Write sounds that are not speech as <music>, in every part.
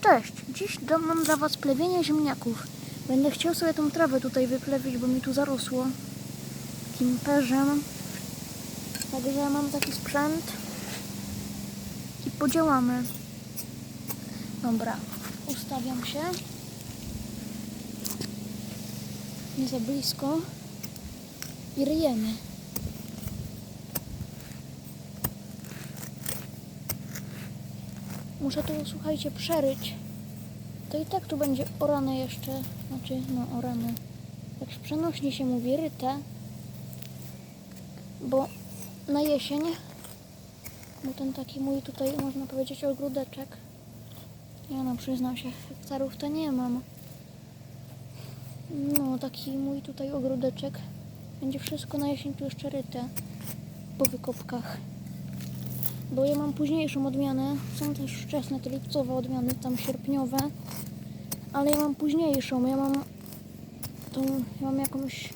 Cześć, dziś mam dla Was plewienie ziemniaków. Będę chciał sobie tą trawę tutaj wyplewić, bo mi tu zarosło takim perzem. Także mam taki sprzęt i podziałamy. Dobra, ustawiam się. Nie za blisko. I ryjemy. Muszę to, słuchajcie, przeryć. To i tak tu będzie orane jeszcze, znaczy, no orane. Jak przenośnie się mówi, ryte. Bo na jesień, bo ten taki mój tutaj, można powiedzieć, ogródeczek. Ja no, przyznam się, hektarów to nie mam. No, taki mój tutaj ogródeczek. Będzie wszystko na jesień tu jeszcze ryte. Po wykopkach. Bo ja mam późniejszą odmianę. Są też wczesne te lipcowe odmiany, tam sierpniowe. Ale ja mam późniejszą. Ja mam tą, ja mam jakąś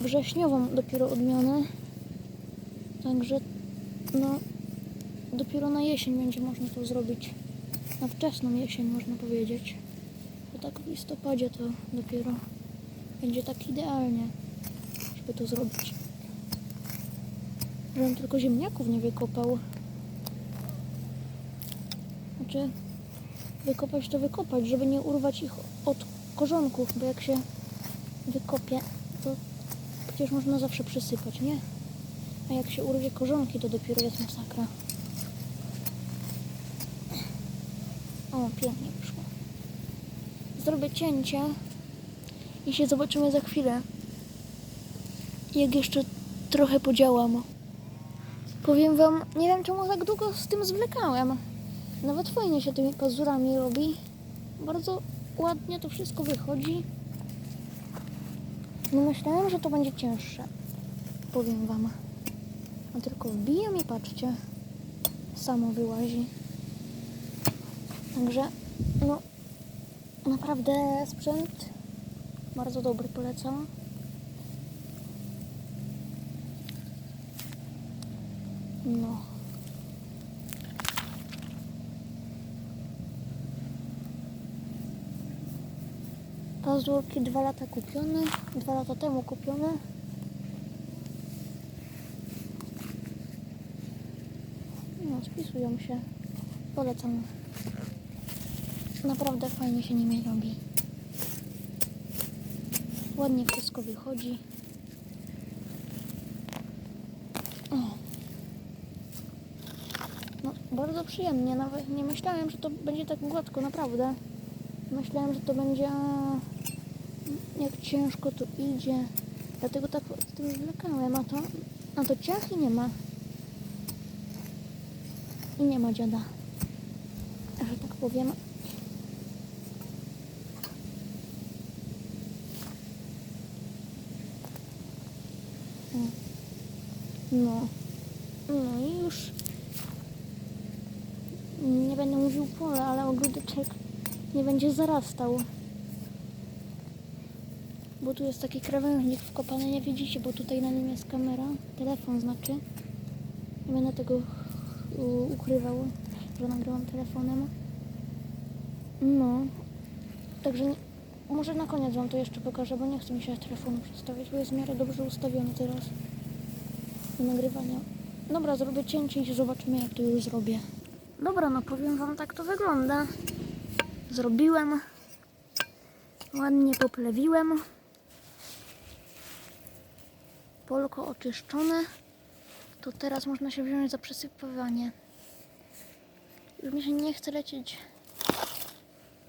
wrześniową dopiero odmianę. Także no dopiero na jesień będzie można to zrobić. Na wczesną jesień można powiedzieć. Bo tak w listopadzie to dopiero będzie tak idealnie, żeby to zrobić. Żebym tylko ziemniaków nie wykopał. Znaczy, wykopać to wykopać, żeby nie urwać ich od korzonków, bo jak się wykopie, to przecież można zawsze przysypać, nie? A jak się urwie korzonki, to dopiero jest masakra. O, pięknie wyszło. Zrobię cięcie i się zobaczymy za chwilę. Jak jeszcze trochę podziałam. Powiem wam, nie wiem czemu tak długo z tym zwlekałem. Nawet fajnie się tymi pazurami robi. Bardzo ładnie to wszystko wychodzi. No myślałem, że to będzie cięższe. Powiem wam. A tylko wbijam i patrzcie. Samo wyłazi. Także, no, naprawdę sprzęt bardzo dobry, polecam. No. Pazurki dwa lata kupione, dwa lata temu kupione. No, spisują się. Polecam. Naprawdę fajnie się nimi robi. Ładnie wszystko wychodzi. O. Bardzo przyjemnie. Nawet nie myślałem, że to będzie tak gładko, naprawdę. Myślałem, że to będzie jak ciężko to idzie. Dlatego tak z tym zwlekałem, a to, a to ciach i nie ma. I nie ma dziada. Że tak powiem. No. No i już nie będę mówił pole, ale ogródeczek nie będzie zarastał. Bo tu jest taki krawężnik wkopany, nie widzicie, bo tutaj na nim jest kamera, telefon znaczy. Nie będę tego ukrywał, że nagrywam telefonem. No, także może na koniec wam to jeszcze pokażę, bo nie chcę mi się telefonu przedstawiać, bo jest w miarę dobrze ustawiony teraz do nagrywania. Dobra, zrobię cięcie i zobaczymy jak to już zrobię. Dobra, no powiem wam tak to wygląda. Zrobiłem. Ładnie poplewiłem. Polko oczyszczone. To teraz można się wziąć za przesypywanie. Już mi się nie chce lecieć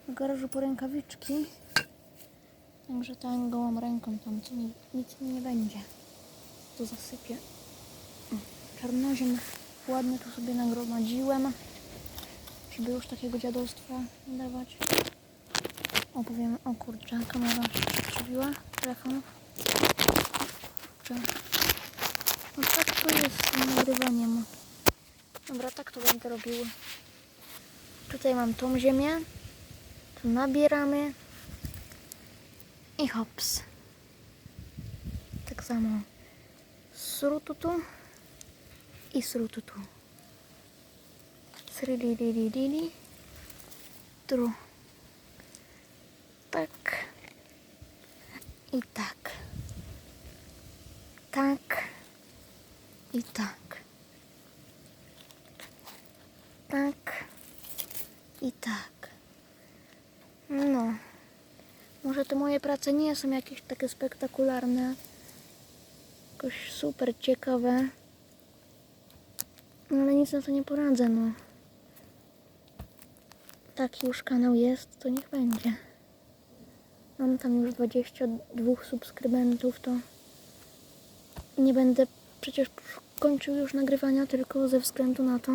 w garażu po rękawiczki. Także tak gołą ręką tam co mi, nic mi nie będzie. To zasypię. Czarnoziem ładnie tu sobie nagromadziłem, żeby już takiego dziadostwa nie dawać. O, o kurczę, kamera przekrzywiła, telefon. Kurczę. No tak to jest z tym nagrywaniem. Dobra, tak to będę robił. Tutaj mam tą ziemię. Tu nabieramy. I hops. Tak samo. Srututu i srututu. Srilililili. wiatru. Tak. I tak. Tak. I tak. Tak. I tak. No. Może te moje prace nie są jakieś takie spektakularne. Jakoś super ciekawe. No ale nic na to nie poradzę, no. Taki już kanał jest, to niech będzie. Mam tam już 22 subskrybentów, to nie będę przecież kończył już nagrywania tylko ze względu na to.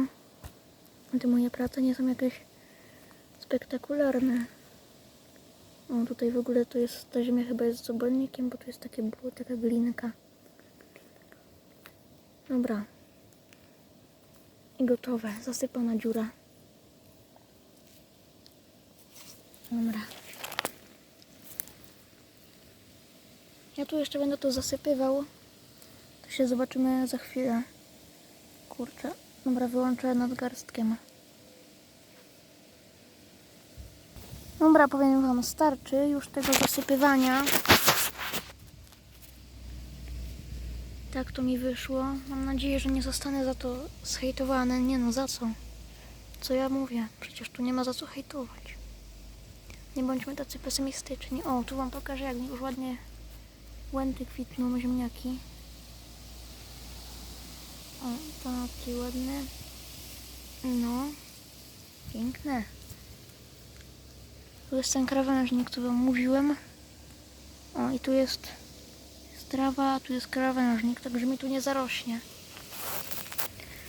Te moje prace nie są jakieś spektakularne. O, tutaj w ogóle to jest, ta ziemia chyba jest z bo tu jest takie, taka glinka. Dobra. I gotowe. Zasypana dziura. Dobra. Ja tu jeszcze będę to zasypywał. To się zobaczymy za chwilę. Kurczę. Dobra, wyłączę nadgarstkiem. Dobra, powiem wam, starczy już tego zasypywania. Tak to mi wyszło. Mam nadzieję, że nie zostanę za to zhejtowany. Nie no, za co? Co ja mówię? Przecież tu nie ma za co hejtować. Nie bądźmy tacy pesymistyczni. O, tu wam pokażę, jak już ładnie łęty kwitną, ziemniaki. O, taki ładny. No, piękne. Tu jest ten krawężnik, co wam mówiłem. O, i tu jest, jest trawa, a tu jest krawężnik, także mi tu nie zarośnie.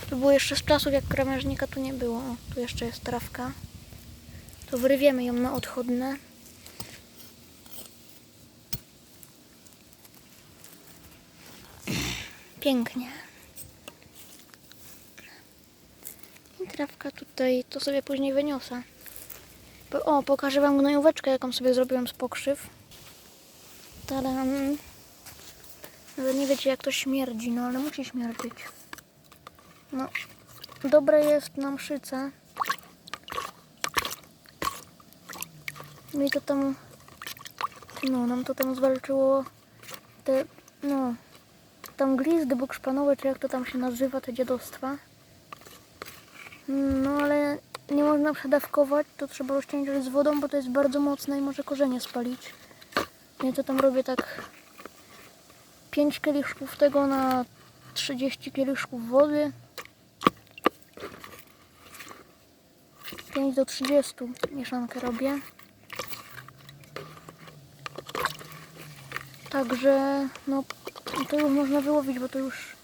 To było jeszcze z czasów, jak krawężnika tu nie było. O, tu jeszcze jest trawka. To wyrywiemy ją na odchodne. Pięknie. I trawka tutaj, to sobie później wyniosę. O, pokażę wam gnojóweczkę, jaką sobie zrobiłem z pokrzyw. Tadam. Nawet nie wiecie, jak to śmierdzi, no ale musi śmierdzić. No, dobre jest na mszyce. Mi to tam, no, nam to tam zwalczyło te, no, tam glizdy bukszpanowe, czy jak to tam się nazywa, te dziadostwa. No, ale nie można przedawkować, to trzeba rozcieńczyć z wodą, bo to jest bardzo mocne i może korzenie spalić. Ja to tam robię tak 5 kieliszków tego na 30 kieliszków wody. 5 do 30 mieszankę robię. Także no to już można wyłowić, bo to już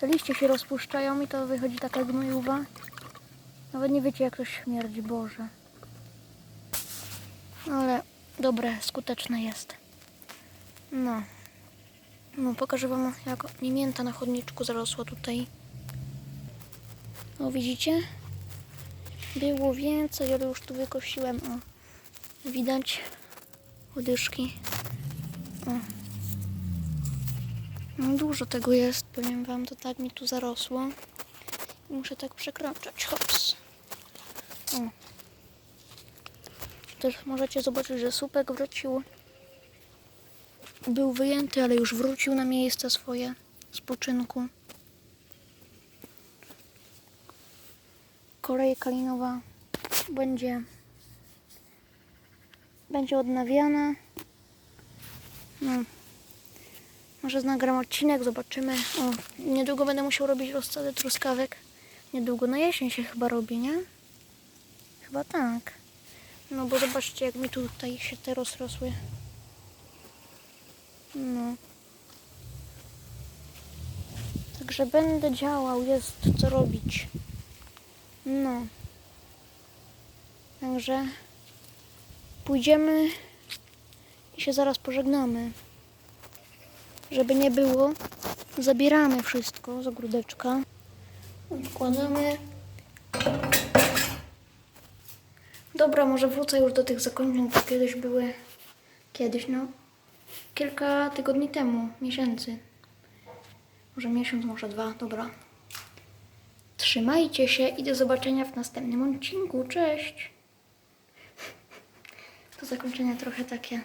te liście się rozpuszczają i to wychodzi taka gnojuwa. Nawet nie wiecie jak to śmierdzi, Boże. No ale dobre, skuteczne jest. No. No pokażę wam jak mi mięta na chodniczku zarosła tutaj. O widzicie? Było więcej, ale już tu wykosiłem. O. Widać łodyżki. O. No dużo tego jest, powiem wam, to tak mi tu zarosło. Muszę tak przekraczać, hops. O. Też możecie zobaczyć, że słupek wrócił. Był wyjęty, ale już wrócił na miejsce swoje spoczynku. Koleja kalinowa będzie będzie odnawiana. No. Może nagram odcinek, zobaczymy. O, niedługo będę musiał robić rozsadę truskawek. Niedługo na jesień się chyba robi, nie? Chyba tak. No bo zobaczcie, jak mi tutaj się te rozrosły. No. Także będę działał, jest co robić. No. Także pójdziemy i się zaraz pożegnamy. Żeby nie było, zabieramy wszystko z ogródeczka. Odkładamy. Dobra, może wrócę już do tych zakończeń, które kiedyś były. Kiedyś, no. Kilka tygodni temu, miesięcy. Może miesiąc, może dwa, dobra. Trzymajcie się i do zobaczenia w następnym odcinku. Cześć! <laughs> To zakończenie trochę takie